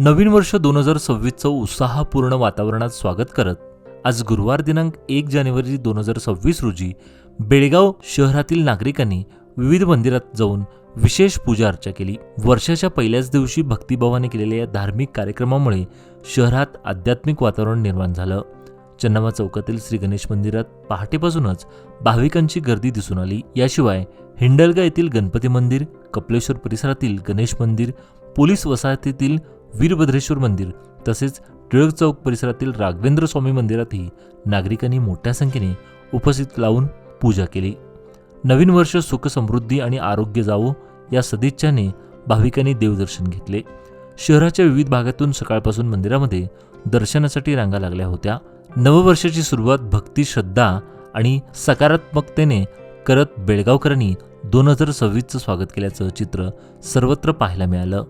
नवीन वर्ष दोन हजार सव्वीसचं उत्साहपूर्ण वातावरणात स्वागत करत आज गुरुवार दिनांक एक जानेवारी दोन हजार सव्वीस रोजी बेळगाव शहरातील नागरिकांनी विविध मंदिरात जाऊन विशेष पूजा अर्चा केली. वर्षाच्या पहिल्याच दिवशी भक्तिभावाने केलेल्या या धार्मिक कार्यक्रमामुळे शहरात आध्यात्मिक वातावरण निर्माण झालं. चन्नावा चौकातील श्री गणेश मंदिरात पहाटेपासूनच भाविकांची गर्दी दिसून आली. याशिवाय हिंडलगा येथील गणपती मंदिर कपलेश्वर परिसरातील गणेश मंदिर पोलीस वसाहतीतील वीरभद्रेश्वर मंदिर तसेच टिळक चौक परिसरातील राघवेंद्र स्वामी मंदिरातही नागरिकांनी मोठ्या संख्येने उपस्थित लावून पूजा केली. नवीन वर्ष सुख समृद्धी आणि आरोग्य जावो या सदिच्छाने भाविकांनी देवदर्शन घेतले. शहराच्या विविध भागातून सकाळपासून मंदिरामध्ये दर्शनासाठी रांगा लागल्या होत्या. नववर्षाची सुरुवात भक्ती श्रद्धा आणि सकारात्मकतेने करत बेळगावकरांनी दोन हजार सव्वीसचं स्वागत केल्याचं चित्र सर्वत्र पाहायला मिळालं.